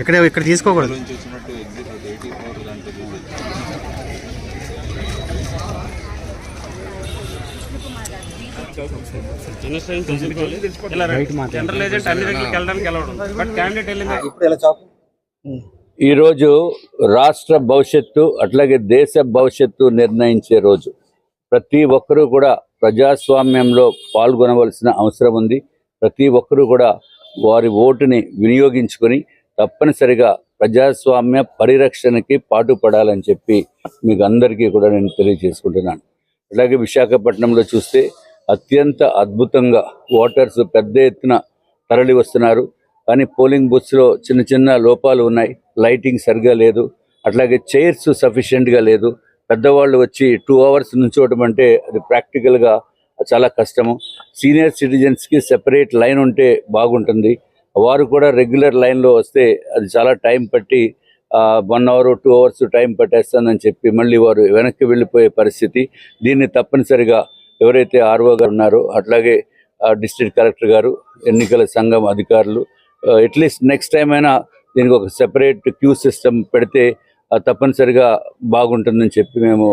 ఇక్కడ ఇక్కడ తీసుకోకూడదు. జనరల్ ఏజెంట్ అన్ని దగ్గరికి వెళ్ళడానికి బట్ క్యాండిడేట్ వెళ్ళింది ఈరోజు రాష్ట్ర భవిష్యత్తు అట్లాగే దేశ భవిష్యత్తు నిర్ణయించే రోజు. ప్రతి ఒక్కరూ కూడా ప్రజాస్వామ్యంలో పాల్గొనవలసిన అవసరం ఉంది. ప్రతి ఒక్కరూ కూడా వారి ఓటుని వినియోగించుకొని తప్పనిసరిగా ప్రజాస్వామ్య పరిరక్షణకి పాటుపడాలని చెప్పి మీకు అందరికీ కూడా నేను తెలియజేసుకుంటున్నాను. అలాగే విశాఖపట్నంలో చూస్తే అత్యంత అద్భుతంగా ఓటర్స్ పెద్ద ఎత్తున తరలి వస్తున్నారు. కానీ పోలింగ్ బూత్స్లో చిన్న చిన్న లోపాలు ఉన్నాయి. లైటింగ్ సరిగా లేదు. అట్లాగే చైర్స్ సఫిషియెంట్గా లేదు. పెద్దవాళ్ళు వచ్చి టూ అవర్స్ నుంచోవటం అంటే అది ప్రాక్టికల్గా చాలా కష్టము. సీనియర్ సిటిజన్స్కి సెపరేట్ లైన్ ఉంటే బాగుంటుంది. వారు కూడా రెగ్యులర్ లైన్లో వస్తే అది చాలా టైం పట్టి one hour two hours time పట్టేస్తానని చెప్పి మళ్ళీ వారు వెనక్కి వెళ్ళిపోయే పరిస్థితి. దీన్ని తప్పనిసరిగా ఎవరైతే ఆర్ఓ గారు ఉన్నారో అట్లాగే డిస్ట్రిక్ట్ కలెక్టర్ గారు ఎన్నికల సంఘం అధికారులు అట్లీస్ట్ నెక్స్ట్ టైం అయినా దీనికి ఒక సెపరేట్ క్యూ సిస్టమ్ పెడితే తప్పనిసరిగా బాగుంటుందని చెప్పి మేము